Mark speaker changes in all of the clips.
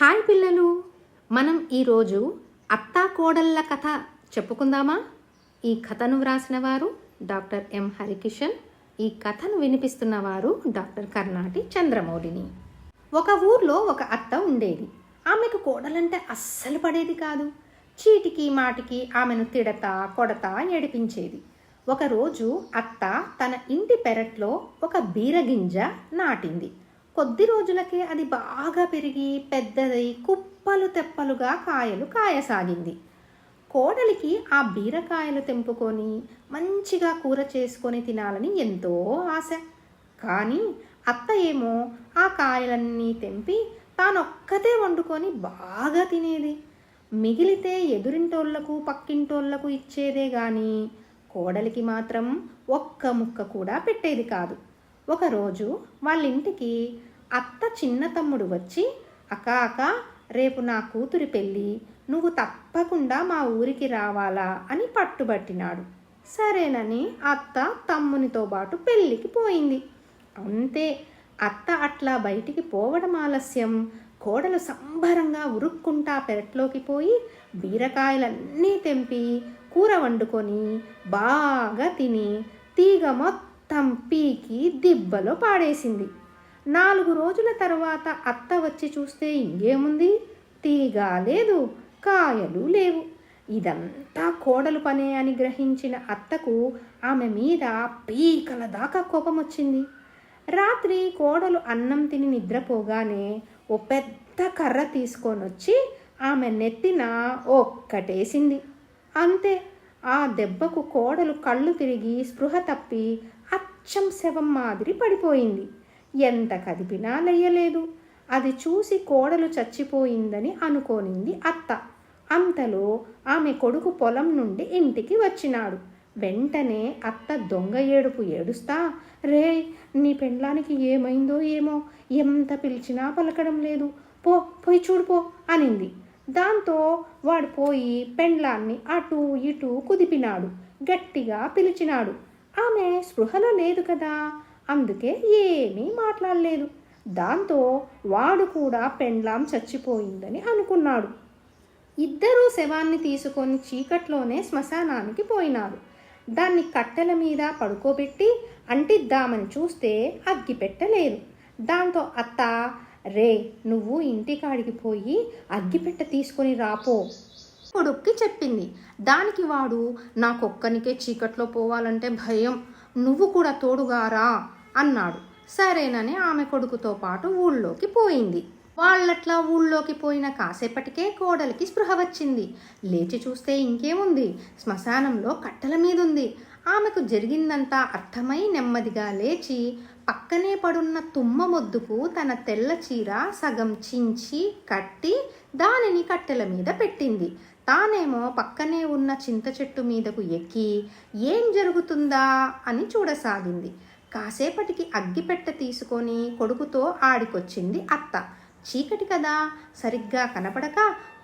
Speaker 1: Hi పిల్లలు. మనం ఈరోజు అత్తా కోడళ్ళ కథ చెప్పుకుందామా? ఈ కథను వ్రాసిన వారు డాక్టర్ ఎం హరికిషన్ ఈ కథను వినిపిస్తున్న వారు డాక్టర్ కర్ణాటి చంద్రమౌళిని. ఒక ఊర్లో ఒక అత్త ఉండేది. ఆమెకు కోడలంటే అస్సలు పడేది కాదు. చీటికి మాటికి ఆమెను తిడతా కొడతా ఏడిపించేది. ఒకరోజు అత్త తన ఇంటి పెరట్లో ఒక బీరగింజ నాటింది. కొద్ది రోజులకే అది బాగా పెరిగి పెద్దదై కుప్పలు తెప్పలుగా కాయలు కాయసాగింది. కోడలికి ఆ బీరకాయలు తెంపుకొని మంచిగా కూర చేసుకొని తినాలని ఎంతో ఆశ. కానీ అత్త ఏమో ఆ కాయలన్నీ తెంపి తానొక్కతే వండుకొని బాగా తినేది. మిగిలితే ఎదురింటోళ్ళకు పక్కింటోళ్ళకు ఇచ్చేదే కానీ కోడలికి మాత్రం ఒక్క ముక్క కూడా పెట్టేది కాదు. ఒకరోజు వాళ్ళ ఇంటికి అత్త చిన్న తమ్ముడు వచ్చి అక్క అక్క రేపు నా కూతురి పెళ్ళి. నువ్వు తప్పకుండా మా ఊరికి రావాలా? అని పట్టుబట్టినాడు. సరేనని అత్త తమ్మునితో పాటు పెళ్ళికి పోయింది. అంతే. అత్త అట్లా బయటికి పోవడం ఆలస్యం. కోడలు సంబరంగా ఉరుక్కుంటా పెరట్లోకి పోయి బీరకాయలన్నీ తెంపి కూర వండుకొని బాగా తిని తీగ మొత్తం పీకి దిబ్బలో పాడేసింది. నాలుగు రోజుల తర్వాత అత్త వచ్చి చూస్తే ఇంకేముంది తీగ లేదు కాయలు లేవు. ఇదంతా కోడలు పనే అని గ్రహించిన అత్తకు ఆమె మీద పీకల దాకా కోపం వచ్చింది రాత్రి కోడలు అన్నం తిని నిద్రపోగానే ఓ పెద్ద కర్ర తీసుకొని వచ్చి ఆమె నెత్తిన ఒక్కటేసింది. అంతే ఆ దెబ్బకు కోడలు కళ్ళు తిరిగి స్పృహ తప్పి అచ్చం శవం మాదిరి పడిపోయింది. ఎంత కదిపినా లెయ్యలేదు. అది చూసి కోడలు చచ్చిపోయిందని అనుకోనింది అత్త. అంతలో ఆమె కొడుకు పొలం నుండి ఇంటికి వచ్చినాడు. వెంటనే అత్త దొంగ ఏడుపు ఏడుస్తా రే నీ పెండ్లానికి ఏమైందో ఏమో? ఎంత పిలిచినా పలకడం లేదు. పో పోయి చూడుపో అనింది. దాంతో వాడు పోయి పెండ్లాన్ని అటు ఇటు కుదిపినాడు. గట్టిగా పిలిచినాడు. ఆమె స్పృహలో లేదు కదా. అందుకే ఏమీ మాట్లాడలేదు. దాంతో వాడు కూడా పెండ్లాం చచ్చిపోయిందని అనుకున్నాడు. ఇద్దరూ శవాన్ని తీసుకొని చీకట్లోనే శ్మశానానికి పోయినారు. దాన్ని కట్టెల మీద పడుకోబెట్టి అంటిద్దామని చూస్తే అగ్గి పెట్టలేదు దాంతో అత్త రే నువ్వు ఇంటికాడికి పోయి అగ్గిపెట్ట తీసుకొని రాపో కొడుక్కి చెప్పింది. దానికి వాడు నాకొక్కనికే చీకట్లో పోవాలంటే భయం. నువ్వు కూడా తోడుగారా అన్నాడు. సరేనని ఆమె కొడుకుతో పాటు ఊళ్ళోకి పోయింది. వాళ్ళట్లా ఊళ్ళోకి పోయిన కాసేపటికే కోడలికి స్పృహ వచ్చింది. లేచి చూస్తే ఇంకేముంది? శ్మశానంలో కట్టెల మీదుంది. ఆమెకు జరిగిందంతా అర్థమై నెమ్మదిగా లేచి పక్కనే పడున్న తుమ్మ మొద్దుకు తన తెల్ల చీర సగం చించి కట్టి దానిని కట్టెల మీద పెట్టింది. తానేమో పక్కనే ఉన్న చింత చెట్టు మీదకు ఎక్కి ఏం జరుగుతుందా అని చూడసాగింది. కాసేపటికి అగ్గిపెట్ట తీసుకొని కొడుకుతో ఆడికొచ్చింది అత్త. చీకటి కదా సరిగ్గా కనపడక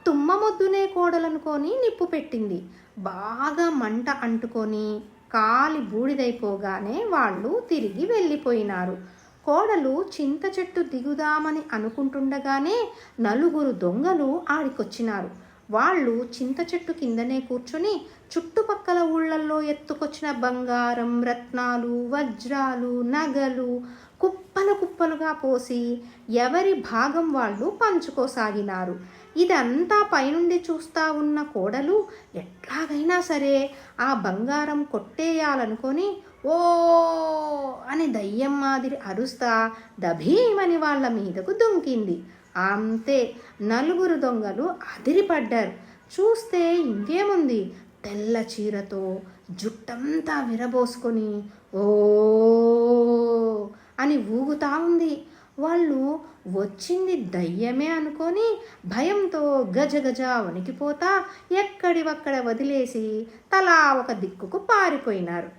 Speaker 1: తుమ్మ మొద్దునే కోడలనుకొని నిప్పు పెట్టింది. బాగా మంట అంటుకొని కాలి బూడిదైపోగానే వాళ్ళు తిరిగి వెళ్ళిపోయినారు. కోడలు చింత చెట్టు దిగుదామని అనుకుంటుండగానే నలుగురు దొంగలు ఆడికొచ్చినారు. వాళ్ళు చింత చెట్టు కిందనే కూర్చొని చుట్టుపక్కల ఊళ్ళల్లో ఎత్తుకొచ్చిన బంగారం రత్నాలు వజ్రాలు నగలు కుప్పలు కుప్పలుగా పోసి ఎవరి భాగం వాళ్ళు పంచుకోసాగినారు. ఇదంతా పైనుండి చూస్తా ఉన్న కోడలు ఎట్లాగైనా సరే ఆ బంగారం కొట్టేయాలనుకొని ఓ అని దయ్యం మాదిరి అరుస్తా దభీమని వాళ్ళ మీదకు దుంకింది. అంతే నలుగురు దొంగలు అదిరిపడ్డారు. చూస్తే ఇంకేముంది? తెల్ల చీరతో జుట్టంతా విరబోసుకొని ఓ అని ఊగుతా ఉంది. వాళ్ళు వచ్చింది దయ్యమే అనుకొని భయంతో గజ గజ వణికిపోతా ఎక్కడివక్కడ వదిలేసి తలా ఒక దిక్కుకు పారిపోయినారు.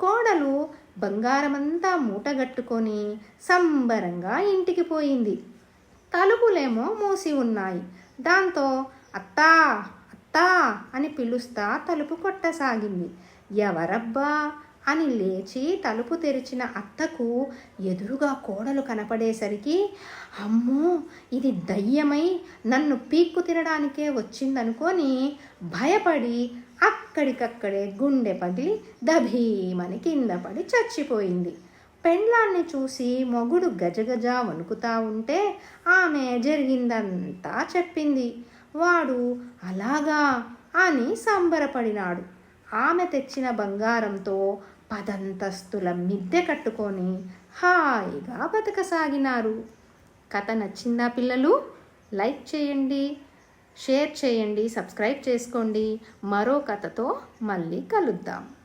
Speaker 1: కోడలు బంగారమంతా మూటగట్టుకొని సంబరంగా ఇంటికి పోయింది. తలుపులేమో మూసి ఉన్నాయి. దాంతో అత్తా అత్తా అని పిలుస్తా తలుపు కొట్టసాగింది. ఎవరబ్బా? అని లేచి తలుపు తెరిచిన అత్తకు ఎదురుగా కోడలు కనపడేసరికి అమ్మో ఇది దయ్యమై నన్ను పీక్కు తినడానికే వచ్చిందనుకొని భయపడి అక్కడికక్కడే గుండె పగిలి దభీమని కింద పడి చచ్చిపోయింది. పెండ్లాన్ని చూసి మొగుడు గజగజ వణుకుతా ఉంటే ఆమె జరిగిందంతా చెప్పింది. వాడు అలాగా అని సంబరపడినాడు. ఆమె తెచ్చిన బంగారంతో పదంతస్తుల మిద్దె కట్టుకొని హాయిగా బతకసాగినారు. కథ నచ్చిందా పిల్లలు? లైక్ చేయండి షేర్ చేయండి సబ్స్క్రైబ్ చేసుకోండి. మరో కథతో మళ్ళీ కలుద్దాం.